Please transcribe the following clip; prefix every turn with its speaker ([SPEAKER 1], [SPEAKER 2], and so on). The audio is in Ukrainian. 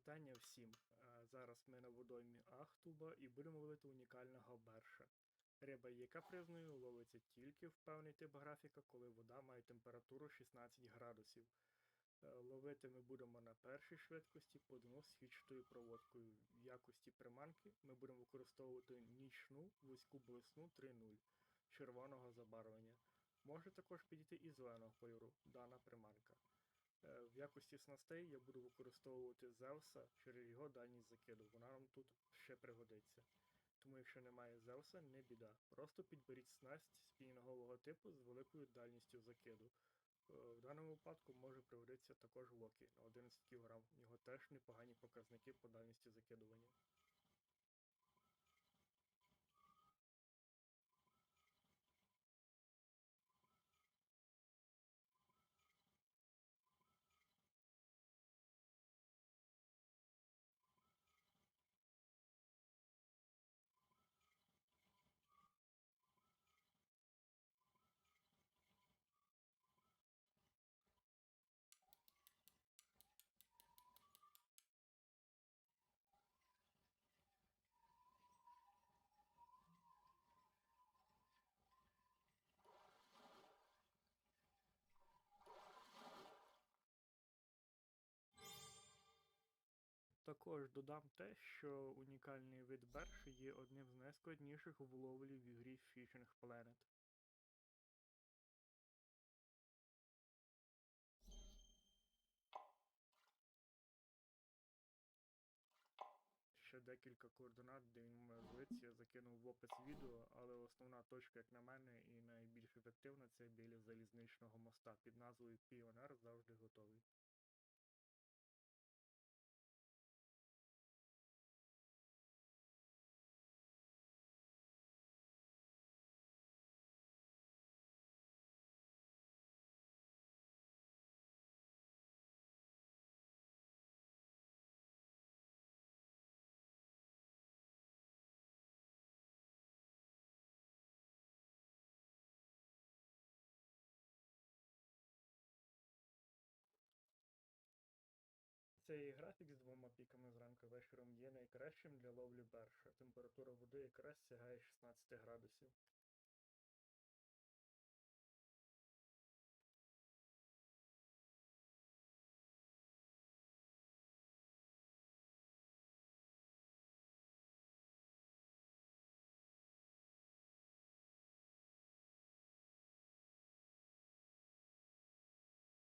[SPEAKER 1] Вітання всім. Е, Зараз ми на водоймі Ахтуба і будемо ловити унікального берша. Риба є капризною, ловиться тільки в певний тип графіка, коли вода має температуру 16 градусів. Е, Ловити ми будемо на першій швидкості по з східчатою проводкою. В якості приманки ми будемо використовувати нічну вузьку блесну 3.0 червоного забарвлення. Може також підійти і зеленого кольору дана приманка. Якості снастей я буду використовувати Зевса через його дальність закиду. Вона нам тут ще пригодиться. Тому якщо немає Зевса, не біда. Просто підберіть снасть спінінгового типу з великою дальністю закиду. Е, В даному випадку може пригодитися також Локі на 11 кг. У нього теж непогані показники по дальності закидування. Також додам те, що унікальний вид берші є одним з найскладніших в ловлі в ігрі Fishing Planet. Ще декілька координат, де він може злитися, я закинув в опис відео, але основна точка, як на мене, і найбільш ефективна це біля залізничного моста під назвою Піонер завжди готовий. Цей графік з двома піками зранку і вечором є найкращим для ловлі перша. Температура води якраз сягає 16 градусів.